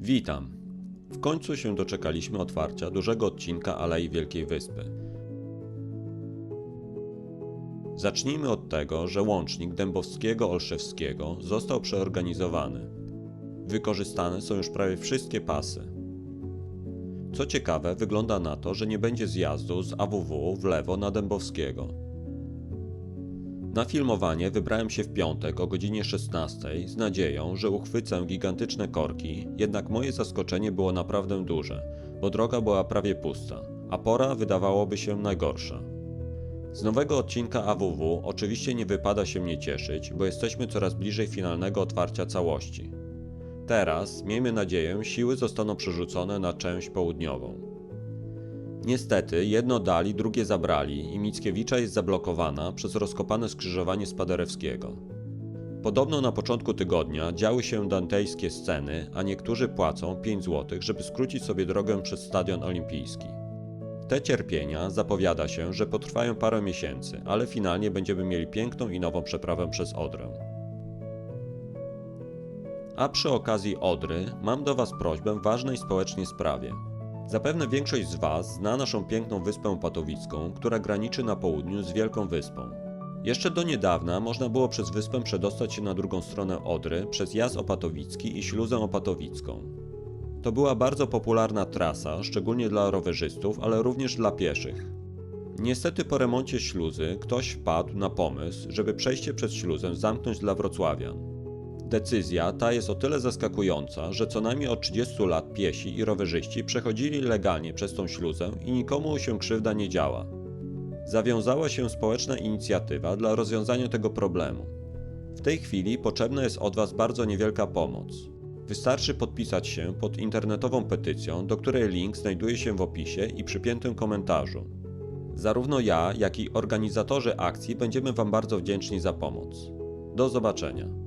Witam. W końcu się doczekaliśmy otwarcia dużego odcinka Alei Wielkiej Wyspy. Zacznijmy od tego, że łącznik Dębowskiego-Olszewskiego został przeorganizowany. Wykorzystane są już prawie wszystkie pasy. Co ciekawe, wygląda na to, że nie będzie zjazdu z AWW w lewo na Dębowskiego. Na filmowanie wybrałem się w piątek o godzinie 16 z nadzieją, że uchwycę gigantyczne korki, jednak moje zaskoczenie było naprawdę duże, bo droga była prawie pusta, a pora wydawałoby się najgorsza. Z nowego odcinka AWW oczywiście nie wypada się mnie cieszyć, bo jesteśmy coraz bliżej finalnego otwarcia całości. Teraz, miejmy nadzieję, siły zostaną przerzucone na część południową. Niestety, jedno dali, drugie zabrali i Mickiewicza jest zablokowana przez rozkopane skrzyżowanie Spaderewskiego. Podobno na początku tygodnia działy się dantejskie sceny, a niektórzy płacą 5 zł, żeby skrócić sobie drogę przez Stadion Olimpijski. Te cierpienia zapowiada się, że potrwają parę miesięcy, ale finalnie będziemy mieli piękną i nową przeprawę przez Odrę. A przy okazji Odry mam do Was prośbę w ważnej społecznie sprawie. Zapewne większość z Was zna naszą piękną wyspę Patowicką, która graniczy na południu z Wielką Wyspą. Jeszcze do niedawna można było przez wyspę przedostać się na drugą stronę Odry przez Jaz Opatowicki i Śluzę Opatowicką. To była bardzo popularna trasa, szczególnie dla rowerzystów, ale również dla pieszych. Niestety po remoncie śluzy ktoś wpadł na pomysł, żeby przejście przez śluzę zamknąć dla wrocławian. Decyzja ta jest o tyle zaskakująca, że co najmniej od 30 lat piesi i rowerzyści przechodzili legalnie przez tą śluzę i nikomu się krzywda nie działa. Zawiązała się społeczna inicjatywa dla rozwiązania tego problemu. W tej chwili potrzebna jest od Was bardzo niewielka pomoc. Wystarczy podpisać się pod internetową petycją, do której link znajduje się w opisie i przypiętym komentarzu. Zarówno ja, jak i organizatorzy akcji będziemy Wam bardzo wdzięczni za pomoc. Do zobaczenia.